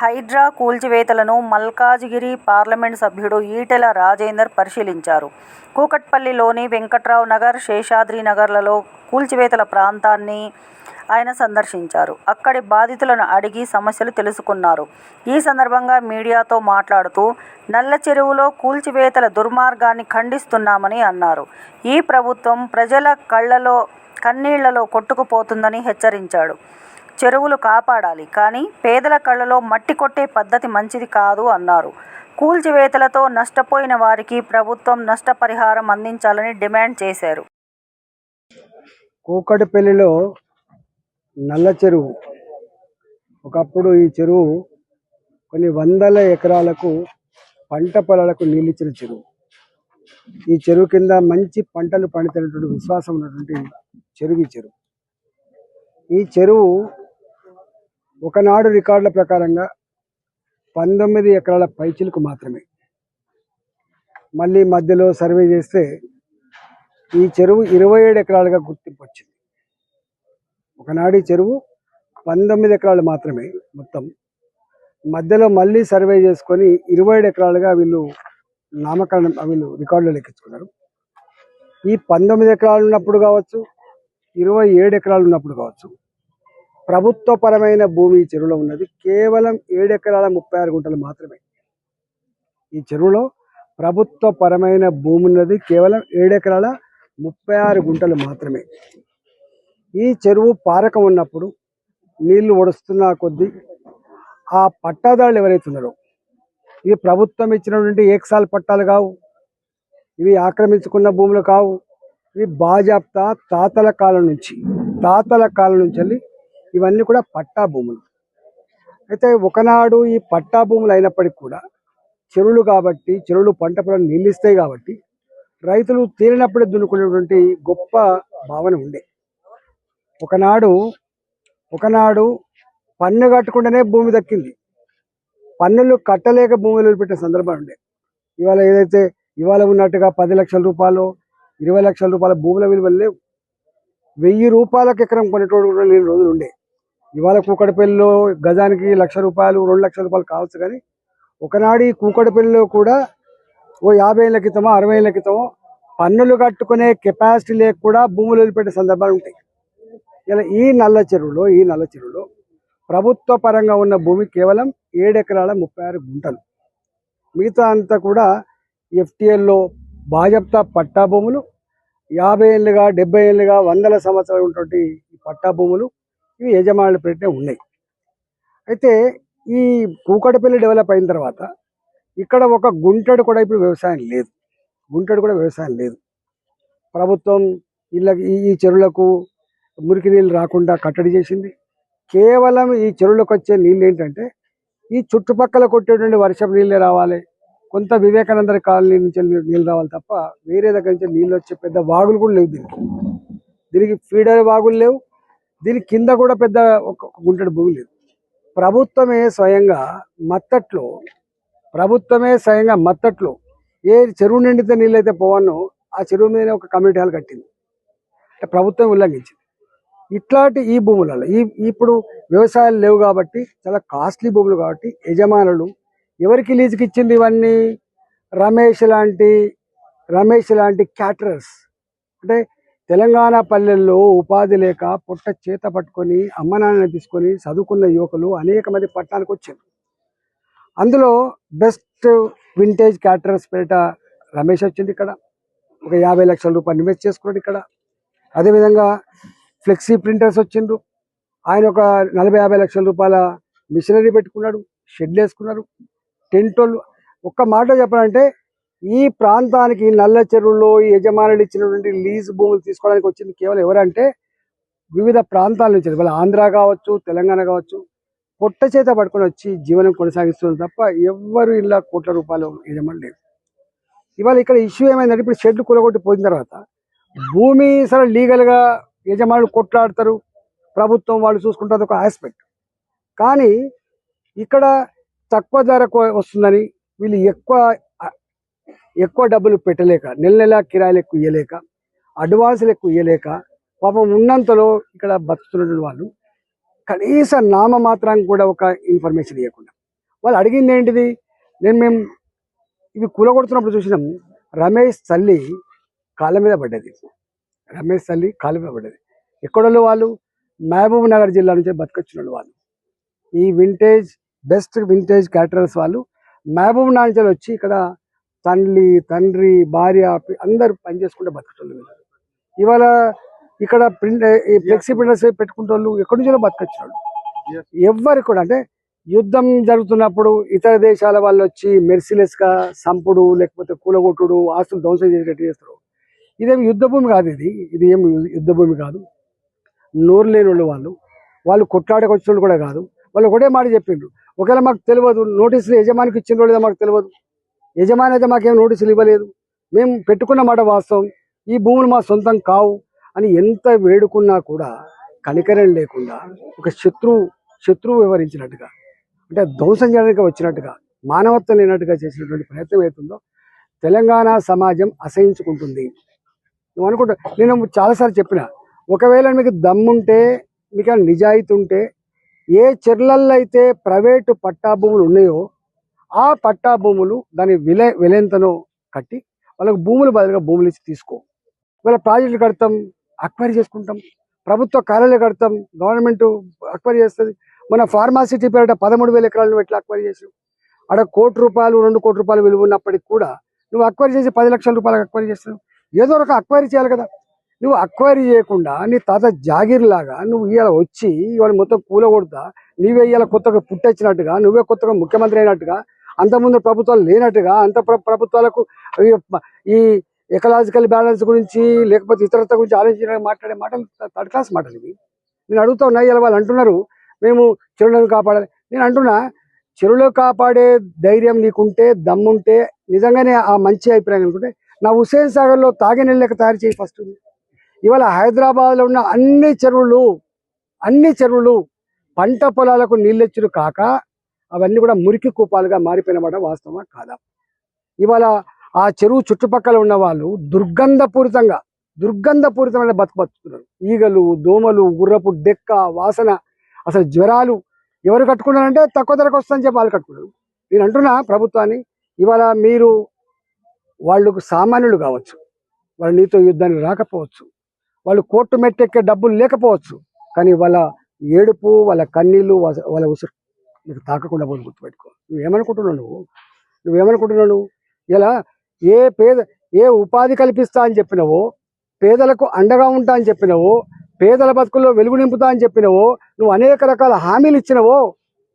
Hydraa కూల్చివేతలను Malkajgiri parliament సభ్యుడు ఈటెల రాజేందర్ పరిశీలించారు. కూకట్పల్లిలోని వెంకట్రావు నగర్, శేషాద్రి నగర్లలో కూల్చివేతల ప్రాంతాన్ని ఆయన సందర్శించారు. అక్కడి బాధితులను అడిగి సమస్యలు తెలుసుకున్నారు. ఈ సందర్భంగా మీడియాతో మాట్లాడుతూ నల్ల చెరువులో కూల్చివేతల దుర్మార్గాన్ని ఖండిస్తున్నామని అన్నారు. ఈ ప్రభుత్వం ప్రజల కళ్ళలో కన్నీళ్ళలో కొట్టుకుపోతుందని హెచ్చరించాడు చెరువులు కాపాడాలి కానీ పేదల కళ్ళలో మట్టి కొట్టే పద్ధతి మంచిది కాదు అన్నారు. కూల్చివేతలతో నష్టపోయిన వారికి ప్రభుత్వం నష్టపరిహారం అందించాలని డిమాండ్ చేశారు. కూకటిపల్లిలో నల్ల చెరువు ఒకప్పుడు ఈ చెరువు కొన్ని వందల ఎకరాలకు పంట పొలాలకు నీళ్ళిచ్చిన చెరువు ఈ చెరువు కింద మంచి పంటలు పండుతున్నటువంటి విశ్వాసం ఉన్నటువంటి చెరువు ఈ చెరువు ఈ చెరువు ఒకనాడు రికార్డుల ప్రకారంగా పంతొమ్మిది ఎకరాల పైచిలకు మాత్రమే. మళ్ళీ మధ్యలో సర్వే చేస్తే ఈ చెరువు ఇరవై ఏడు ఎకరాలుగా గుర్తింపు వచ్చింది ఒకనాడు ఈ చెరువు పంతొమ్మిది ఎకరాలు మాత్రమే మొత్తం. మధ్యలో మళ్ళీ సర్వే చేసుకొని ఇరవై ఏడు ఎకరాలుగా వీళ్ళు నామకరణం వీళ్ళు రికార్డులో లెక్కించుకున్నారు. ఈ పంతొమ్మిది ఎకరాలు ఉన్నప్పుడు కావచ్చు ఇరవై ఏడు ఎకరాలు ఉన్నప్పుడు కావచ్చు ప్రభుత్వపరమైన భూమి ఈ చెరువులో ఉన్నది. కేవలం ఏడు ఎకరాల ముప్పై ఆరు గుంటలు మాత్రమే. ఈ చెరువులో ప్రభుత్వపరమైన భూమి ఉన్నది. కేవలం ఏడు ఎకరాల ముప్పై ఆరు గుంటలు మాత్రమే. ఈ చెరువు పారకం ఉన్నప్పుడు నీళ్ళు ఒడుస్తున్న కొద్దీ ఆ పట్టాదారులు ఎవరైతే ఉన్నారో ఇవి ప్రభుత్వం ఇచ్చినటువంటి ఏక్సాల్ పట్టాలు కావు. ఇవి ఆక్రమించుకున్న భూములు కావు. ఇవి బాజాప్తా తాతల కాలం నుంచి తాతల కాలం నుంచి వెళ్ళి ఇవన్నీ కూడా పట్టా భూములు. అయితే ఒకనాడు ఈ పట్టా భూములు అయినప్పటికీ కూడా చెరువులు కాబట్టి చెరువులు పంట పొలం నిలిస్తాయి కాబట్టి రైతులు తీరినప్పుడే దున్నుకునేటువంటి గొప్ప భావన ఉండే. ఒకనాడు ఒకనాడు పన్ను కట్టకుండానే భూమి దక్కింది. పన్నులు కట్టలేక భూములు వదిలిపెట్టిన సందర్భాలు ఉండే. ఇవాళ ఏదైతే ఇవాళ ఉన్నట్టుగా పది లక్షల రూపాయలు ఇరవై లక్షల రూపాయల భూముల విలువలు లేవు. వెయ్యి రూపాయలకు ఎకరం కొనేటోడు కూడా లేని రోజులు ఉండే. ఇవాళ కూకడపల్లిలో గజానికి లక్ష రూపాయలు రెండు లక్షల రూపాయలు కావచ్చు కానీ ఒకనాడు ఈ కూకడపల్లిలో కూడా ఓ యాభై ఏళ్ళ క్రితమో అరవై ఏళ్ళ క్రితమో పన్నులు కట్టుకునే కెపాసిటీ లేక కూడా భూములు వదిలిపెట్టే సందర్భాలు ఉంటాయి. ఇలా ఈ నల్ల చెరువులో ఈ నల్ల చెరువులో ప్రభుత్వ పరంగా ఉన్న భూమి కేవలం ఏడు ఎకరాల ముప్పై ఆరు గుంటలు. మిగతా అంతా కూడా ఎఫ్టీఎల్లో బాజప్తా పట్టా భూములు యాభై ఏళ్ళుగా డెబ్బై ఏళ్ళుగా వందల సంవత్సరాలు ఉన్నటువంటి ఈ పట్టా భూములు ఇవి యజమానుల పేరునే ఉన్నాయి. అయితే ఈ కూకటపల్లి డెవలప్ అయిన తర్వాత ఇక్కడ ఒక గుంటడు కూడా ఇప్పుడు వ్యవసాయం లేదు. గుంటడు కూడా వ్యవసాయం లేదు. ప్రభుత్వం ఇళ్ళకి ఈ ఈ చెరువులకు మురికి నీళ్ళు రాకుండా కట్టడి చేసింది. కేవలం ఈ చెరువులకు వచ్చే నీళ్ళు ఏంటంటే ఈ చుట్టుపక్కల కొట్టేటువంటి వర్షపు నీళ్ళే రావాలి. కొంత వివేకానంద కాలనీ నుంచి నీళ్ళు రావాలి తప్ప వేరే దగ్గర నుంచి నీళ్ళు వచ్చే పెద్ద వాగులు కూడా లేవు దీనికి. దీనికి ఫీడర్ వాగులు లేవు. దీని కింద కూడా పెద్ద ఒక గుంటడి భూమి లేదు. ప్రభుత్వమే స్వయంగా మత్తట్లో ప్రభుత్వమే స్వయంగా మత్తట్లో ఏ చెరువు నిండితే నీళ్ళైతే అయితే పోవన్నో ఆ చెరువు మీద ఒక కమ్యూనిటీ హాల్ కట్టింది. అంటే ప్రభుత్వం ఉల్లంఘించింది. ఇట్లాంటి ఈ భూములలో ఈ ఇప్పుడు వ్యవసాయాలు లేవు కాబట్టి చాలా కాస్ట్లీ భూములు కాబట్టి యజమానులు ఎవరికి లీజుకి ఇచ్చింది ఇవన్నీ? రమేష్ లాంటి రమేష్ లాంటి క్యాటరర్స్. అంటే తెలంగాణ పల్లెల్లో ఉపాధి లేక పుట్ట చేత పట్టుకొని అమ్మ నాన్నని తీసుకొని చదువుకున్న యువకులు అనేక మంది పట్టణానికి వచ్చారు. అందులో best vintage caterers Peta Ramesh వచ్చింది ఇక్కడ. ఒక యాభై లక్షల రూపాయలు ఇన్వెస్ట్ చేసుకున్నాడు ఇక్కడ. అదేవిధంగా ఫ్లెక్సీ ప్రింటర్స్ వచ్చిండ్రు. ఆయన ఒక నలభై యాభై లక్షల రూపాయల మిషనరీ పెట్టుకున్నాడు షెడ్లు వేసుకున్నారు. టెంట్ వాళ్ళు ఒక్క మాట చెప్పాలంటే ఈ ప్రాంతానికి నల్ల చెరువులో ఈ యజమానులు ఇచ్చినటువంటి లీజ్ భూములు తీసుకోవడానికి వచ్చింది కేవలం ఎవరంటే వివిధ ప్రాంతాల నుంచి వాళ్ళ ఆంధ్ర కావచ్చు తెలంగాణ కావచ్చు పొట్ట చేత పట్టుకొని వచ్చి జీవనం కొనసాగిస్తున్నారు తప్ప ఎవ్వరు ఇలా కోట్ల రూపాయలు యజమాని లేదు ఇవాళ ఇక్కడ ఇష్యూ ఏమైందంటే ఇప్పుడు షెడ్లు కూలగొట్టి పోయిన తర్వాత భూమి సరే లీగల్గా యజమానులు కొట్లాడతారు ప్రభుత్వం వాళ్ళు చూసుకుంటారు ఒక ఆస్పెక్ట్. కానీ ఇక్కడ తక్కువ ధరకు వస్తుందని వీళ్ళు ఎక్కువ ఎక్కువ డబ్బులు పెట్టలేక నెల నెల కిరాయిలు ఎక్కువ ఇవ్వలేక అడ్వాన్సులు ఎక్కువ ఇవ్వలేక పాపం ఉన్నంతలో ఇక్కడ బతుకుతున్న వాళ్ళు కనీస నామ మాత్రం కూడా ఒక ఇన్ఫర్మేషన్ ఇవ్వకుండా వాళ్ళు అడిగింది ఏంటిది? నేను మేము ఇవి కూలగొడుతున్నప్పుడు చూసినాం రమేష్ తల్లి కాళ్ళ మీద పడ్డది. రమేష్ తల్లి కాళ్ళ మీద పడ్డది. ఎక్కడోళ్ళు వాళ్ళు? మహబూబ్ నగర్ జిల్లా నుంచి బతికొచ్చిన వాళ్ళు. ఈ వింటేజ్ బెస్ట్ వింటేజ్ క్యాటరల్స్ వాళ్ళు మహబూబ్ నగర్ నుంచి వచ్చి ఇక్కడ తల్లి తండ్రి భార్య అందరు పనిచేసుకుంటే బతుకుతుంది ఇవాళ ఇక్కడ ప్రింట్ ఫ్లెక్సీ ప్రింటర్స్ పెట్టుకుంటే వాళ్ళు ఎక్కడి నుంచో బతకొచ్చినాడు వాళ్ళు ఎవ్వరికి కూడా అంటే యుద్ధం జరుగుతున్నప్పుడు ఇతర దేశాల వాళ్ళు వచ్చి మెర్సిలెస్గా సంపుడు లేకపోతే కూలగొట్టుడు ఆస్తులు ధ్వంసం చేసేటట్టు చేస్తారు. ఇదేమి యుద్ధ భూమి కాదు ఇది. ఇది ఏం యుద్ధ భూమి కాదు. నోరు లేని వాళ్ళు. వాళ్ళు వాళ్ళు కూడా కాదు. వాళ్ళు ఒకటే మాట చెప్పిండ్రు. ఒకవేళ మాకు తెలియదు నోటీసులు యజమానికి ఇచ్చిన లేదో మాకు తెలియదు. యజమాని అయితే మాకేం నోటీసులు ఇవ్వలేదు. మేము పెట్టుకున్న మాట వాస్తవం. ఈ భూములు మా సొంతం కావు అని ఎంత వేడుకున్నా కూడా కనికరం లేకుండా ఒక శత్రువు శత్రువు వివరించినట్టుగా అంటే ధ్వంసం చేయడానికి వచ్చినట్టుగా మానవత్వం లేనట్టుగా చేసినటువంటి ప్రయత్నం అవుతుందో తెలంగాణ సమాజం అసహించుకుంటుంది. నువ్వు అనుకుంటా నేను చాలాసార్లు చెప్పిన ఒకవేళ మీకు దమ్ముంటే మీకు నిజాయితీ ఉంటే ఏ చెర్లల్లో అయితే ప్రైవేటు పట్టా భూములు ఉన్నాయో ఆ పట్టా భూములు దాని విలే విలెంతను కట్టి వాళ్ళకి భూములు బదులుగా భూములు ఇచ్చి తీసుకో. ఇవాళ ప్రాజెక్టులు కడతాం అక్వైరీ చేసుకుంటాం. ప్రభుత్వ కార్యాలయాలు కడతాం గవర్నమెంట్ అక్వైరీ చేస్తుంది. మన ఫార్మాసిటీ పేరిట పదమూడు వేల ఎకరాలను ఎట్లా అక్వైరీ చేసావు అక్కడ కోటి రూపాయలు రెండు కోటి రూపాయలు విలువ ఉన్నప్పటికి కూడా నువ్వు అక్వైరీ చేసి పది లక్షల రూపాయలకు అక్వైరీ చేస్తావు ఏదో ఒక అక్వైరీ చేయాలి కదా. నువ్వు అక్వైరీ చేయకుండా నీ తాత జాగీర్ లాగా నువ్వు ఇవాళ వచ్చి ఇవాళ మొత్తం కూలగొడతా నీవే ఇవాళ కొత్తగా పుట్టొచ్చినట్టుగా నువ్వే కొత్తగా ముఖ్యమంత్రి అయినట్టుగా అంతకుముందు ప్రభుత్వాలు లేనట్టుగా అంత ప్రభుత్వాలకు ఈ ఎకలాజికల్ బ్యాలెన్స్ గురించి లేకపోతే ఇతరత గురించి ఆలోచించడానికి మాట్లాడే మాటలు థర్డ్ క్లాస్ మాటలు ఇవి. నేను అడుగుతా ఉన్నా ఇలా వాళ్ళు అంటున్నారు మేము చెరువులను కాపాడాలి. నేను అంటున్నా చెరువులు కాపాడే ధైర్యం నీకుంటే దమ్ముంటే నిజంగానే ఆ మంచి అభిప్రాయం అనుకుంటే నా హుసేన్ సాగర్లో తాగే నీళ్ళు తయారు చేయి ఫస్ట్. ఇవాళ హైదరాబాద్లో ఉన్న అన్ని చెరువులు అన్ని చెరువులు పంట పొలాలకు నీళ్ళెచ్చులు కాక అవన్నీ కూడా మురికి కూపాలుగా మారిపోయినమాట వాస్తవమా? కాదా? ఇవాళ ఆ చెరువు చుట్టుపక్కల ఉన్న వాళ్ళు దుర్గంధపూరితంగా దుర్గంధపూరితమైన బతుకు బతుకుతున్నారు ఈగలు దోమలు గుర్రపు డెక్క వాసన అసలు జ్వరాలు ఎవరు కట్టుకున్నారంటే తక్కువ ధరకు వస్తుందని చెప్పి వాళ్ళు కట్టుకున్నారు. నేను అంటున్నా ప్రభుత్వాన్ని ఇవాళ మీరు వాళ్ళకు సామాన్యులు కావచ్చు వాళ్ళ నీతో యుద్ధానికి రాకపోవచ్చు వాళ్ళు కోర్టు మెట్టెక్కే డబ్బులు లేకపోవచ్చు కానీ వాళ్ళ ఏడుపు వాళ్ళ కన్నీళ్ళు వాళ్ళ వాళ్ళ ఉసురు నీకు తాకకుండా పోదు గుర్తుపెట్టుకో. నువ్వేమనుకుంటున్నావు నువ్వు? నువ్వేమనుకుంటున్నావు నువ్వు? ఇలా ఏ పేద ఏ ఉపాధి కల్పిస్తా అని చెప్పినవో పేదలకు అండగా ఉంటా అని చెప్పినవో పేదల బతుకుల్లో వెలుగు నింపుతా అని చెప్పినవో నువ్వు అనేక రకాల హామీలు ఇచ్చినవో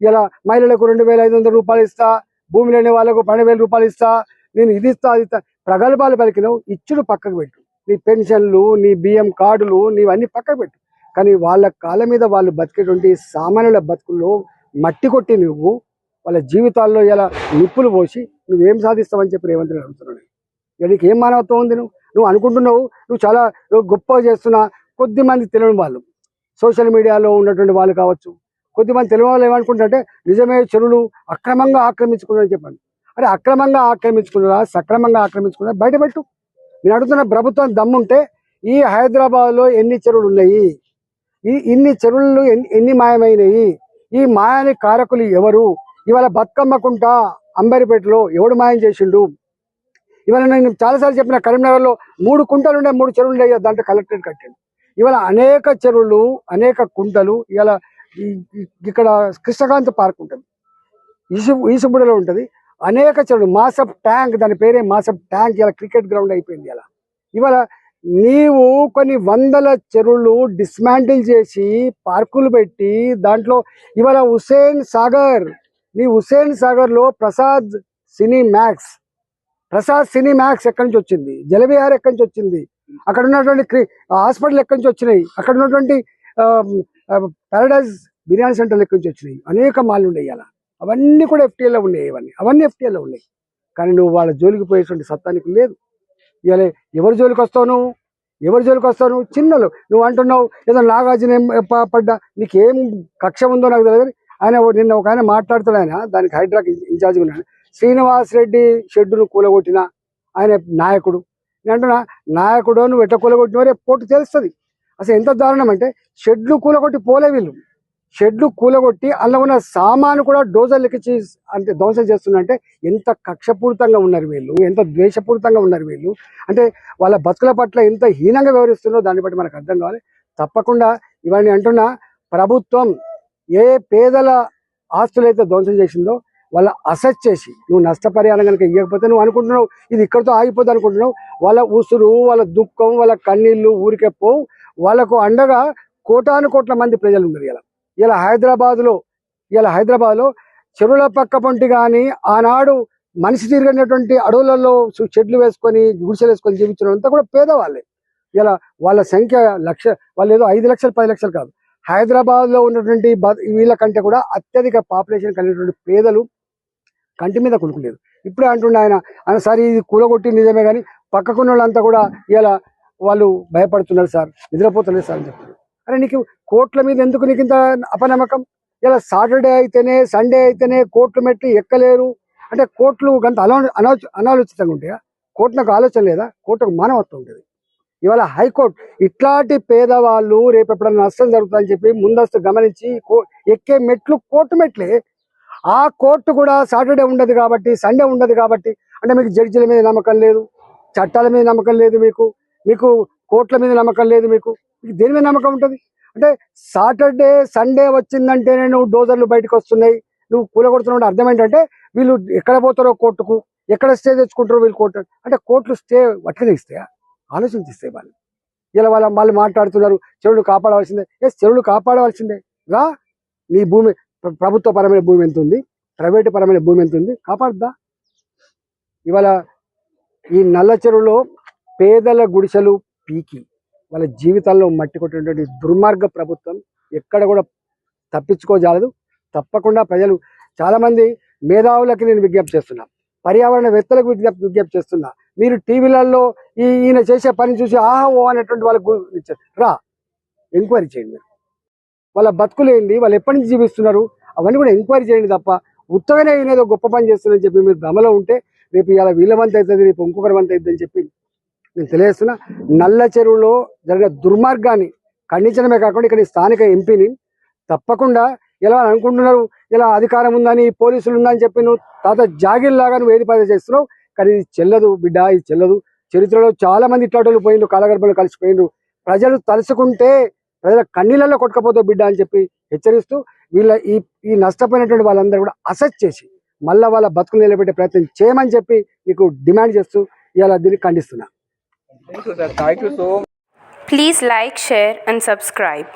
ఇలా మహిళలకు రెండు వేల ఐదు వందల రూపాయలు ఇస్తా భూమి లేని వాళ్ళకు పన్నెండు వేల రూపాయలు ఇస్తా నేను ఇది ఇస్తా అది ఇస్తా ప్రగల్భాలు పలికినవు ఇచ్చుడు పక్కకు పెట్టు. నీ పెన్షన్లు నీ బియ్యం కార్డులు నీవన్నీ పక్కకు పెట్టు. కానీ వాళ్ళ కాళ్ళ మీద వాళ్ళు బతికేటువంటి సామాన్యుల బతుకుల్లో మట్టి కొట్టి నువ్వు వాళ్ళ జీవితాల్లో ఇలా నిప్పులు పోసి నువ్వేం సాధిస్తావని చెప్పి రేవంత్ రెడ్డి అడుగుతున్నాడు. ఇక నీకు ఏం మానవత్వం ఉంది నువ్వు? నువ్వు అనుకుంటున్నావు నువ్వు చాలా నువ్వు గొప్పగా చేస్తున్నా కొద్ది మంది తెలియని వాళ్ళు. సోషల్ మీడియాలో ఉన్నటువంటి వాళ్ళు కావచ్చు. కొద్దిమంది తెలియని వాళ్ళు ఏమనుకుంటారంటే నిజమే చెరువులు అక్రమంగా ఆక్రమించుకున్నారని చెప్పాను అరే అక్రమంగా ఆక్రమించుకున్నారా? సక్రమంగా ఆక్రమించుకున్నారా? బయటపెట్టు నేను అడుగుతున్న ప్రభుత్వం దమ్ముంటే ఈ హైదరాబాద్లో ఎన్ని చెరువులు ఉన్నాయి? ఈ ఇన్ని చెరువులు ఎన్ని ఎన్ని మాయమైనవి ఈ మాయాని కారకులు ఎవరు? ఇవాళ బతుకమ్మకుంట అంబరిపేటలో ఎవడు మాయం చేసిండు? ఇవాళ నేను చాలాసార్లు చెప్పిన కరీంనగర్లో మూడు కుంటలు ఉండే మూడు చెరువులు ఉండే దాంట్లో కలెక్టరేట్ కట్టాడు. ఇవాళ అనేక చెరువులు అనేక కుంటలు ఇవాళ ఇక్కడ కృష్ణకాంత్ పార్క్ ఉంటుంది. ఈసు ఈసుబుడలో ఉంటుంది. అనేక చెరువులు మాసప్ ట్యాంక్ దాని పేరే మాసప్ ట్యాంక్ ఇలా క్రికెట్ గ్రౌండ్ అయిపోయింది ఇలా ఇవాళ నీవు కొన్ని వందల చెరువులు డిస్మాంటిల్ చేసి పార్కులు పెట్టి దాంట్లో ఇవాళ హుసేన్ సాగర్ నీ హుసేన్ సాగర్లో Prasad cine max Prasad cine max ఎక్కడి నుంచి వచ్చింది? జలవిహార్ ఎక్కడి నుంచి వచ్చింది? అక్కడ ఉన్నటువంటి హాస్పిటల్ ఎక్కడి నుంచి వచ్చినాయి? అక్కడ ఉన్నటువంటి పారడైజ్ బిర్యానీ సెంటర్లు ఎక్కడి నుంచి వచ్చినాయి? అనేక మాలు ఉన్నాయి అలా అవన్నీ కూడా FTL ఉన్నాయి ఇవన్నీ. అవన్నీ FTL ఉన్నాయి. కానీ నువ్వు వాళ్ళ జోలికి పోయేటువంటి సత్తానికి లేదు. ఇవాళ ఎవరి జోలికి వస్తావు నువ్వు? ఎవరి జోలికి వస్తావు నువ్వు? చిన్నలు. నువ్వు అంటున్నావు ఏదో నాగార్జున పడ్డా? నీకేం కక్ష ఉందో నాకు తెలియదు ఆయన నిన్న ఒక ఆయన మాట్లాడుతాడు ఆయన దానికి హైడ్రాక్ ఇన్ఛార్జ్ ఉన్నాడు. శ్రీనివాస్ రెడ్డి షెడ్డును కూలగొట్టిన ఆయన నాయకుడు. నేను అంటున్నా నాయకుడు నువ్వు ఎట్లా కూలగొట్టినవో రేపు పోటీ తెలుస్తుంది. అసలు ఎంత దారుణం అంటే షెడ్లు కూలగొట్టి పోలే వీళ్ళు. షెడ్లు కూలగొట్టి అందులో ఉన్న సామాను కూడా డోజర్లకి ఇచ్చి అంటే ధ్వంసం చేస్తుందంటే ఎంత కక్షపూరితంగా ఉన్నారు వీళ్ళు? ఎంత ద్వేషపూరితంగా ఉన్నారు వీళ్ళు? అంటే వాళ్ళ బతుకుల పట్ల ఎంత హీనంగా వ్యవహరిస్తున్నారో దాన్ని బట్టి మనకు అర్థం కావాలి. తప్పకుండా ఇవన్నీ అంటున్నా ప్రభుత్వం ఏ పేదల ఆస్తులైతే ధ్వంసం చేసిందో వాళ్ళ అసెట్ చేసి నువ్వు నష్టపరిహారం కనుక ఇవ్వకపోతే నువ్వు అనుకుంటున్నావు ఇది ఇక్కడితో ఆగిపోద్ది అనుకుంటున్నావు వాళ్ళ ఉసురు వాళ్ళ దుఃఖం వాళ్ళ కన్నీళ్ళు ఊరికే పోవు వాళ్ళకు అండగా కోటాను కోట్ల మంది ప్రజలు ఉన్నారు ఇలా ఇలా హైదరాబాద్లో ఇలా హైదరాబాద్లో చెరువుల పక్క పంటి కానీ ఆనాడు మనిషి తిరిగినటువంటి అడవులలో చెట్లు వేసుకొని గుడిసెలు వేసుకొని జీవించడం కూడా పేదవాళ్ళే. ఇలా వాళ్ళ సంఖ్య లక్ష వాళ్ళు ఏదో ఐదు లక్షలు పది లక్షలు కాదు. హైదరాబాద్లో ఉన్నటువంటి వీళ్ళ కంటే కూడా అత్యధిక పాపులేషన్ కలిగినటువంటి పేదలు కంటి మీద కొనుక్కులేదు ఇప్పుడే అంటుండే ఆయన ఆయన సార్ ఇది కూలగొట్టి నిజమే కానీ పక్కకున్న వాళ్ళంతా కూడా ఇలా వాళ్ళు భయపడుతున్నారు సార్ నిద్రపోతున్నారు సార్ అని అరే నీకు కోట్ల మీద ఎందుకు నీకు ఇంత అపనమ్మకం? ఇలా సాటర్డే అయితేనే సండే అయితేనే కోట్లు మెట్లు ఎక్కలేరు. అంటే కోట్లు గంత అలా అనాలోచితంగా ఉంటాయా? కోర్టునకు ఆలోచన లేదా? కోర్టుకు మానవత్వం ఉంటుంది. ఇవాళ హైకోర్టు ఇట్లాంటి పేదవాళ్ళు రేపు ఎప్పుడైనా నష్టం జరుగుతుందని చెప్పి ముందస్తు గమనించి ఎక్కే మెట్లు కోర్టు మెట్లే. ఆ కోర్టు కూడా సాటర్డే ఉండదు కాబట్టి సండే ఉండదు కాబట్టి అంటే మీకు జడ్జిల మీద నమ్మకం లేదు చట్టాల మీద నమ్మకం లేదు మీకు. మీకు కోట్ల మీద నమ్మకం లేదు మీకు. మీకు దేని మీద నమ్మకం ఉంటుంది? అంటే సాటర్డే సండే వచ్చిందంటేనే నువ్వు డోజర్లు బయటకు వస్తున్నాయి. నువ్వు కూలగొడుతున్నావు అర్థం ఏంటంటే వీళ్ళు ఎక్కడ పోతారో కోర్టుకు ఎక్కడ స్టే తెచ్చుకుంటారో వీళ్ళు కోర్టు అంటే కోర్టులు స్టే అట్లనే ఇస్తాయా? ఆలోచించిస్తాయి వాళ్ళు. ఇలా వాళ్ళ వాళ్ళు మాట్లాడుతున్నారు చెరువులు కాపాడవలసిందే. ఎస్ చెరువులు కాపాడవలసిందే. రా నీ భూమి ప్రభుత్వ పరమైన భూమి ఎంత ఉంది? ప్రైవేటు పరమైన భూమి ఎంత ఉంది? కాపాడుద్దా? ఇవాళ ఈ నల్ల చెరువులో పేదల గుడిసెలు పీకి వాళ్ళ జీవితాల్లో మట్టి కొట్టినటువంటి దుర్మార్గ ప్రభుత్వం ఎక్కడ కూడా తప్పించుకోజాలదు. తప్పకుండా ప్రజలు చాలామంది మేధావులకి నేను విజ్ఞప్తి చేస్తున్నా. పర్యావరణ వేత్తలకు విజ్ఞప్తి విజ్ఞప్తి చేస్తున్నా. మీరు టీవీలలో ఈ ఈయన చేసే పని చూసి ఆహా ఓ అనేటువంటి వాళ్ళకు రా ఎంక్వైరీ చేయండి వాళ్ళ బతుకులు ఏంది? వాళ్ళు ఎప్పటి నుంచి జీవిస్తున్నారు? అవన్నీ కూడా ఎంక్వైరీ చేయండి తప్ప ఉత్తగానే ఈయన ఏదో గొప్ప పని చేస్తున్నారని చెప్పి మీరు భ్రమలో ఉంటే రేపు ఇలా వీళ్ళ వంత అవుతుంది రేపు ఇంకొకరి వంత అవుతుందని చెప్పి నేను తెలియజేస్తున్నా నల్ల చెరువులో జరిగిన దుర్మార్గాన్ని ఖండించడమే కాకుండా ఇక్కడ ఈ స్థానిక ఎంపీని తప్పకుండా ఎలా అనుకుంటున్నారు ఇలా అధికారం ఉందని పోలీసులు ఉందని చెప్పి నువ్వు తాత జాగిర్లాగా నువ్వు ఏది పని చేస్తున్నావు? కానీ ఇది చెల్లదు బిడ్డ ఇది చెల్లదు. చరిత్రలో చాలా మంది ఇట్లాటోళ్ళు పోయిండ్రు కాలగర్భలు కలిసిపోయిండ్రు ప్రజలు తలుచుకుంటే ప్రజల కన్నీళ్ళలో కొట్టుకపోతావు బిడ్డ అని చెప్పి హెచ్చరిస్తూ వీళ్ళ ఈ ఈ నష్టపోయినటువంటి వాళ్ళందరూ కూడా అసెస్ చేసి మళ్ళా వాళ్ళ బతుకులు నిలబెట్టే ప్రయత్నం చేయమని చెప్పి నీకు డిమాండ్ చేస్తూ ఇలా దీన్ని ఖండిస్తున్నా. Thank you, sir. Thank you so Please like, share, and subscribe.